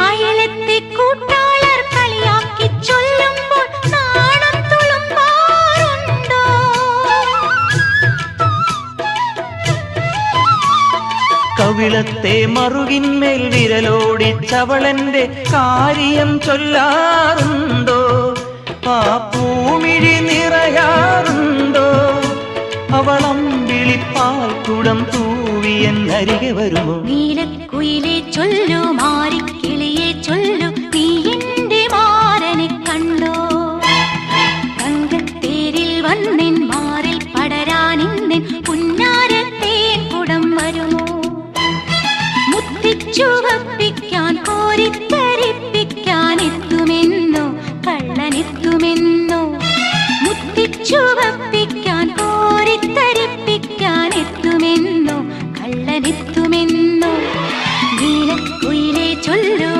അയലത്തെ കൂട്ടാളർ കളിയാക്കി ചൊല്ലുമ്പോൾ കവിളത്തെ മറുകിന്മേൽ വിരലോടിച്ചവളെന്റെ കാര്യം ചൊല്ലാറുണ്ടോ? ആ പൂമിഴി നിറയാറുണ്ടോ? അവളം വിളിപ്പാൽ കുടം തൂവിയൻ അരികെ വരുമോ? നീലക്കുയിലെ കണ്ണിൻ മാറിൽ പടരാനിന്നിൻ പുന്നാരത്തേൻ കുടം വരുമോ? മുത്തിച്ചുവപ്പിക്കാൻ കോരിത്തരിപ്പിക്കാൻ എത്തുമെന്നോ കള്ളനെത്തുമെന്നോ? മുത്തിച്ചുവപ്പിക്കാൻ കോരിത്തരിപ്പിക്കാൻ എത്തുമെന്നോ കള്ളനെത്തുമെന്നോ? നീലക്കുയിൽ